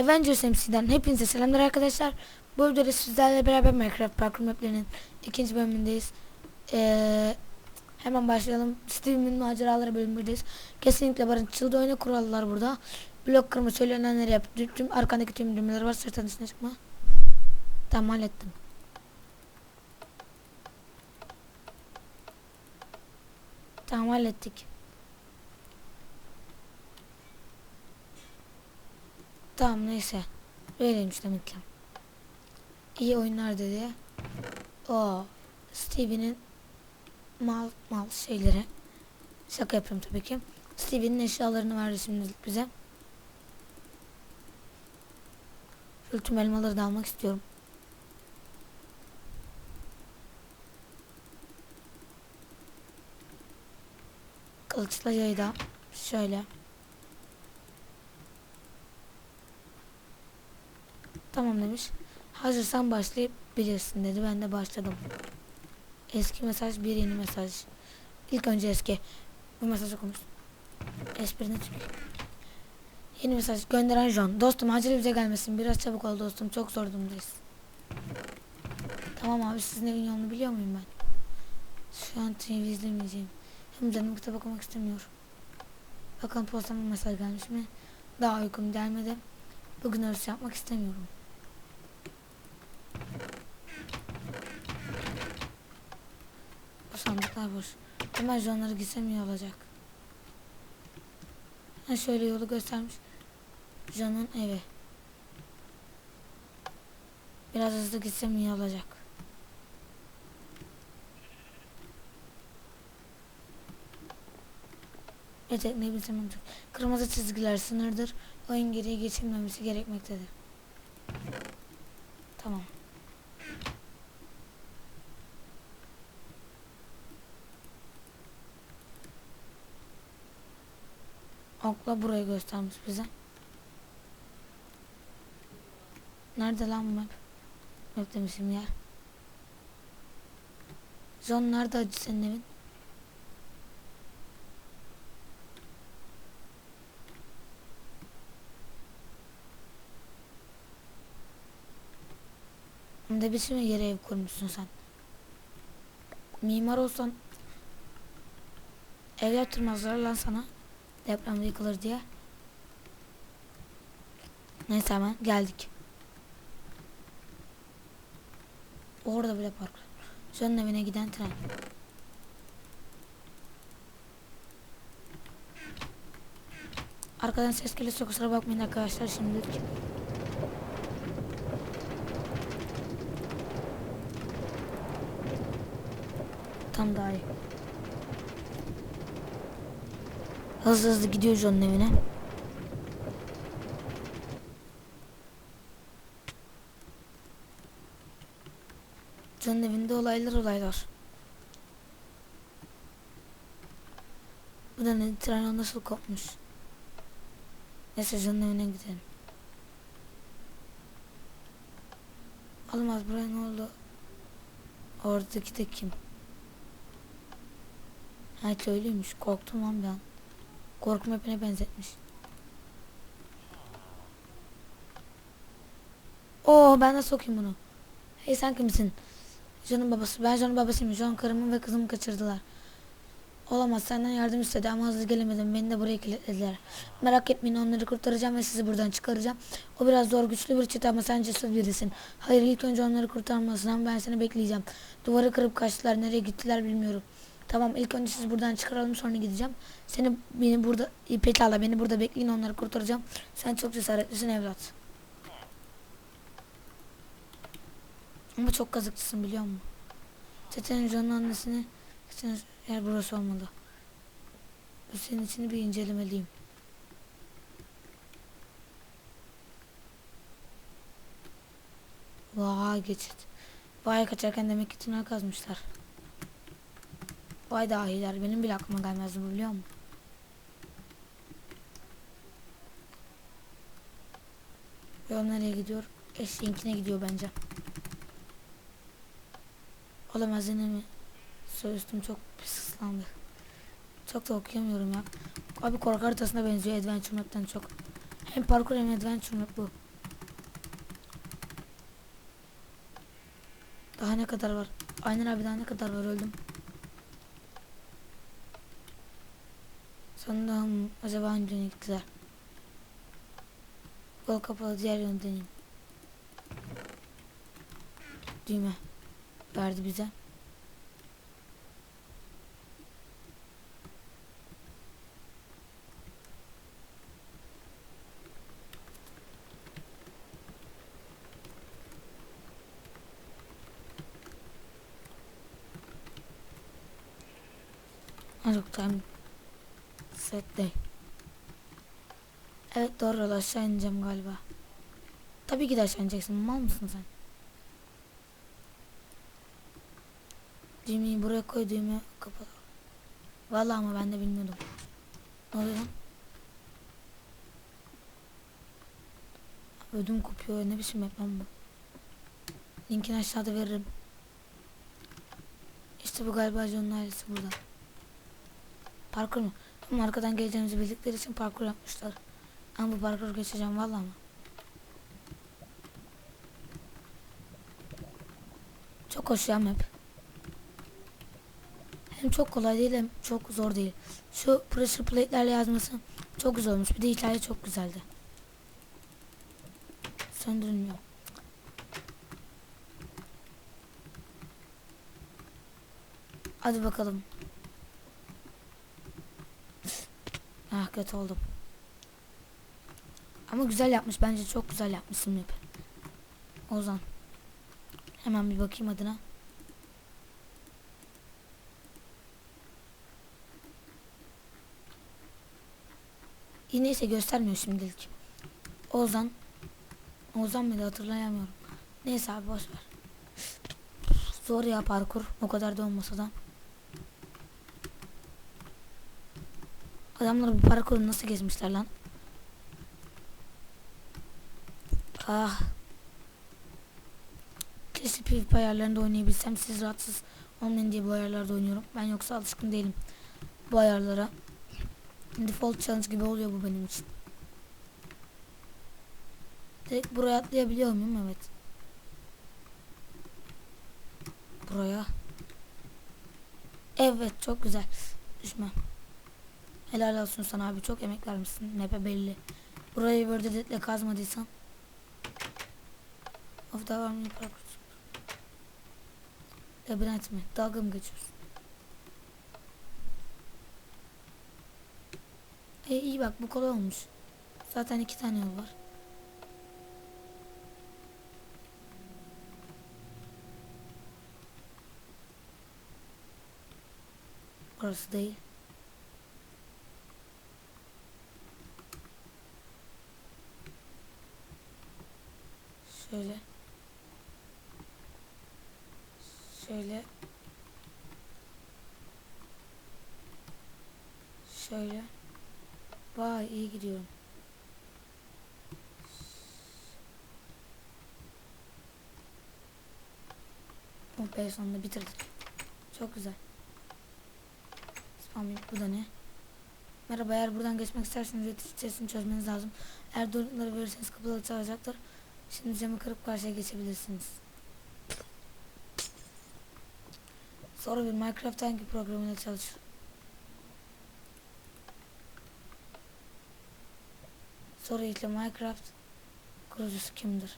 Avengers MC'den hepinize selamlar arkadaşlar. Bu videoda sizlerle beraber Minecraft parkur maplerinin ikinci bölümündeyiz. Ee, hemen başlayalım. Steve'in maceraları bölümündeyiz. Kesinlikle barınçıldı oyunu kurallar burada. Blok kırma söylenenleri yap. Tüm arkandaki tüm düğmeler var sırtın dışına çıkma. Tamam hallettim. Tamam hallettik. Tamam neyse. Böyleymiş demek ki. İyi oyunlar dedi. O Stevie'nin mal mal şeyleri. Şaka yapıyorum tabii ki. Stevie'nin eşyalarını verdi şimdilik bize. Şöyle tüm elmaları da almak istiyorum. Kılıçla yayı şöyle. Tamam demiş. Hazırsan başlayabilirsin dedi. Ben de başladım. Eski mesaj bir yeni mesaj. İlk önce eski. Bu mesajı konuş. Esprine çünkü. Yeni mesaj gönderen John. Dostum acil bize gelmesin. Biraz çabuk ol dostum. Çok zor durumdayız. Tamam abi sizin evin yolunu biliyor muyum ben? Şu an TV izlemeyeceğim. Hem canım kitap okumak istemiyor. Bakalım postama mesaj gelmiş mi? Daha uykum gelmedi. Bugün örüş yapmak istemiyorum. Sandıklar boş. Hemen jonları gitsem iyi olacak. Ha şöyle yolu göstermiş. Jon'un evi. Biraz hızlı gitsem iyi olacak. Evet ne bilsem Kırmızı çizgiler sınırdır. Oyun geriye geçilmemesi gerekmektedir. Tamam. Okla burayı göstermiş bize. Nerede lan map? Map demişim yer. John nerede acı senin evin? Ne biçim yere ev kurmuşsun sen? Mimar olsan ev yaptırmazlar lan sana. Depremde yıkılır diye. Neyse hemen geldik. Orada bile park. Senin evine giden tren. Arkadan ses gelirse kusura bakmayın arkadaşlar şimdilik. Tam daha iyi. Hızlı hızlı gidiyoruz onun evine. John'un evinde olaylar olaylar. Bu da ne? Tren nasıl kopmuş? Neyse John'un evine gidelim. Olmaz buraya ne oldu? Oradaki de kim? Ha öyleymiş. Korktum lan ben. Korkum hepine benzetmiş. Oo ben de sokayım bunu. Hey sen kimsin? John'un babası. Ben John'un babasıyım. John karımı ve kızımı kaçırdılar. Olamaz senden yardım istedi ama hızlı gelemedim. Beni de buraya kilitlediler. Merak etmeyin onları kurtaracağım ve sizi buradan çıkaracağım. O biraz zor güçlü bir çete ama sen cesur birisin. Hayır ilk önce onları kurtarmalısın ama ben seni bekleyeceğim. Duvarı kırıp kaçtılar. Nereye gittiler bilmiyorum. Tamam ilk önce sizi buradan çıkaralım sonra gideceğim. Seni beni burada pekala beni burada bekleyin onları kurtaracağım. Sen çok cesaretlisin evlat. Ama çok kazıkçısın biliyor musun? Çetenin John'un annesini yer burası olmalı. Senin için bir incelemeliyim. Vay geçit. Vay kaçarken demek ki tünel kazmışlar. Vay dahiler benim bile aklıma gelmez mi biliyor musun? Yol nereye gidiyor? Eşlinkine gidiyor bence. Olamaz yine mi? Söğüstüm çok pis ıslandı. Çok da okuyamıyorum ya. Abi korku haritasına benziyor Adventure Map'ten çok. Hem parkur hem Adventure Map bu. Daha ne kadar var? Aynen abi daha ne kadar var öldüm. Sanırım acaba hangi yöne gittiler? Yol kapalı diğer yöne deneyim. Düğme verdi bize. Yok time set. Evet doğru yol aşağı ineceğim galiba. Tabii ki de aşağı ineceksin. Mal mısın sen? Düğmeyi buraya koy düğme kapalı. Vallahi ama ben de bilmiyordum. Ne oluyor lan? Ödüm kopuyor. Ne biçim map lan bu? Linkini aşağıda veririm. İşte bu galiba John'un ailesi burada. Parkur mu? Ama arkadan geleceğimizi bildikleri için parkur yapmışlar. Ama bu parkur geçeceğim vallahi ama. Çok hoş ya map. Hem çok kolay değil hem çok zor değil. Şu pressure plate'lerle yazması çok güzel olmuş. Bir de hikaye çok güzeldi. Söndürülmüyor. Hadi bakalım. Ah kötü oldum. Ama güzel yapmış. Bence çok güzel yapmışsın map. Ozan. Hemen bir bakayım adına. Yine ise göstermiyor şimdilik. Ozan. Ozan mıydı hatırlayamıyorum. Neyse abi boş ver. Zor ya parkur. O kadar da olmasa da. Adamlar bu parkuru nasıl gezmişler lan? Ah. Keşke PvP ayarlarında oynayabilsem. Siz rahatsız olmayın diye bu ayarlarda oynuyorum. Ben yoksa alışkın değilim bu ayarlara. Default challenge gibi oluyor bu benim için. Direkt buraya atlayabiliyor muyum? Evet. Buraya. Evet çok güzel. Düşme. Helal olsun sana abi çok emek vermişsin. Map'e belli. Burayı böyle dedetle kazmadıysan. Of var mı parkur? Labirent mi? Dalga mı geçiyorsun? E iyi bak bu kolay olmuş. Zaten iki tane yol var. Orası değil. Şöyle. Şöyle. Şöyle. Vay iyi gidiyorum. Oh be sonunda bitirdik. Çok güzel. Spam. Bu da ne? Merhaba eğer buradan geçmek isterseniz iletişim çözmeniz lazım. Eğer doğrultuları verirseniz kapıları çalacaktır. Şimdi camı kırıp karşıya geçebilirsiniz. Sonra bir Minecraft hangi programıyla çalışır? Soru ile Minecraft kurucusu kimdir?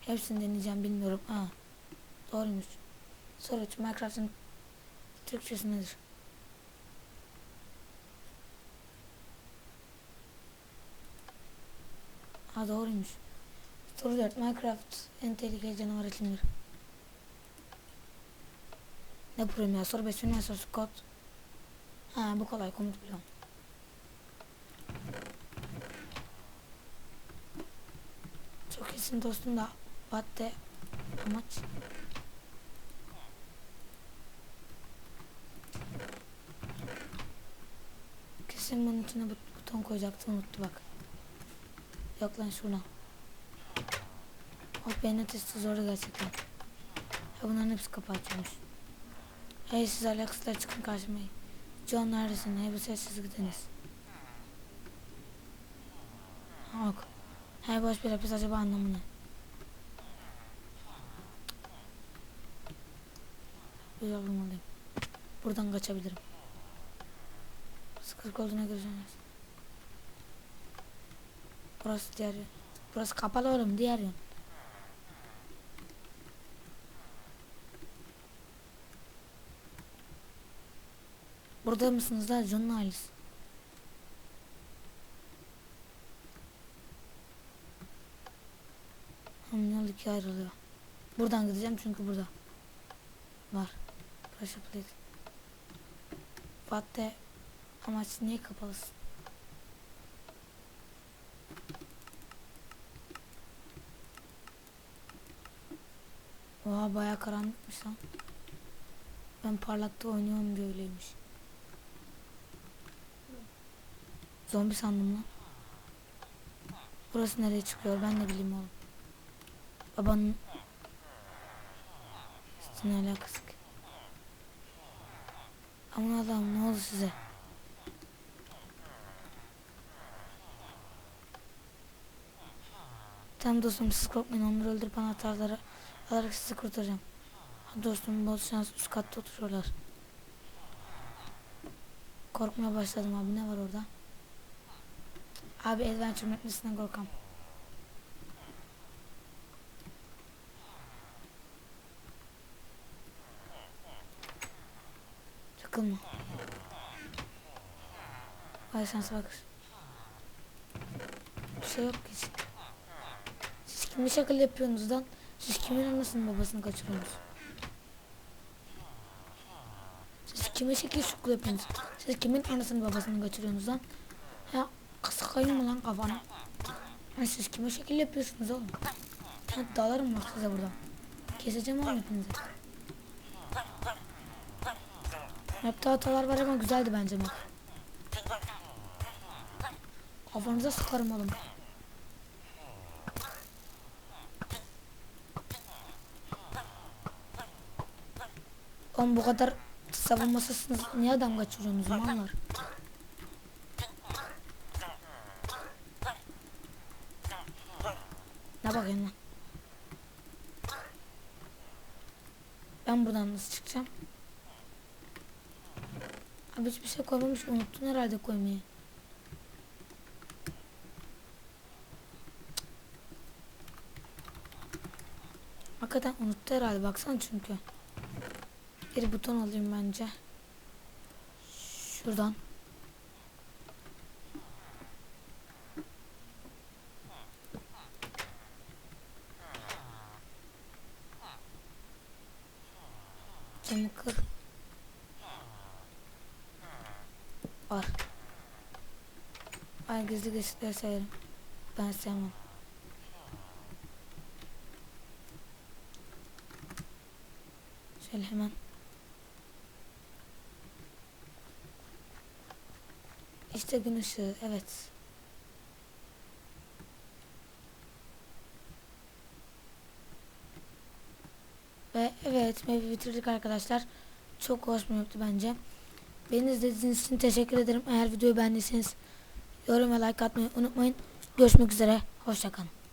Hepsini deneyeceğim bilmiyorum. Aa, doğruymuş. Soru 3 Minecraft'ın Türkçesi nedir? Ha doğruymuş. Soru 4 Minecraft en tehlikeli canavar kimdir? Ne problem ya? Soru 5 Universal Scott. Ha bu kolay komut biliyorum. Çok iyisin dostum da Batte amaç. Şimdi bunun içine buton koyacaktım unuttu bak. Yok lan şuna. Hop beyin testi zordu gerçekten. Ya bunların hepsi kapatıyormuş. Hey siz alakasızlar çıkın karşıma. John neredesin? Hey bu sessiz gidiniz. Yok. Hey boş bir hapis acaba anlamı ne? Güzel bulmalıyım. Buradan kaçabilirim. Sıkıntı olduğuna göreceğiz. Burası diğer yön. Burası kapalı oğlum diğer yön. Burada mısınız da John'un ailesi? Hem yol ikiye ayrılıyor. Buradan gideceğim çünkü burada. Var. Pressure plate. What the... Amaç niye kapalısın? Oha baya karanlıkmış lan. Ben parlakta oynuyorum diye öyleymiş. Zombi sandım lan. Burası nereye çıkıyor ben de bileyim oğlum. Babanın ne alakası ki? Aman Allah'ım ne oldu size? Tamam dostum siz korkmayın onları öldürüp anahtarları alarak sizi kurtaracağım. Dostum bol şans üst katta oturuyorlar. Korkmaya başladım abi ne var orada? Abi Adventure Madness'den korkam. Takılma. Vay şansa bak. Bir şey yok ki. Kimi şakal yapıyorsunuz lan? Siz kimin anasını babasını kaçırıyorsunuz? Siz kime şekil şukul yapıyorsunuz? Siz kimin anasını babasını kaçırıyorsunuz lan? Ha sıkayım mı lan kafana? Ha, siz kime şekil yapıyorsunuz oğlum? Ha, dalarım bak size buradan. Keseceğim oğlum hepinizi. Map'te hatalar var ama güzeldi bence map. Kafanıza sıkarım oğlum. Oğlum bu kadar savunmasızsınız. Niye adam kaçırıyorsunuz mallar? Ne bakayım lan? Ben buradan nasıl çıkacağım? Abi hiçbir şey koymamış. Unuttun herhalde koymayı. Hakikaten unuttu herhalde. Baksana çünkü. Bir buton alayım bence. Şuradan. Camı kır. Var. Ay gizli geçitleri severim. Ben sevmem. Şöyle hemen. İşte gün ışığı. Evet. Ve evet map'i bitirdik arkadaşlar. Çok hoş bir map'ti bence. Beni izlediğiniz için teşekkür ederim. Eğer videoyu beğendiyseniz yorum ve like atmayı unutmayın. Görüşmek üzere. Hoşçakalın.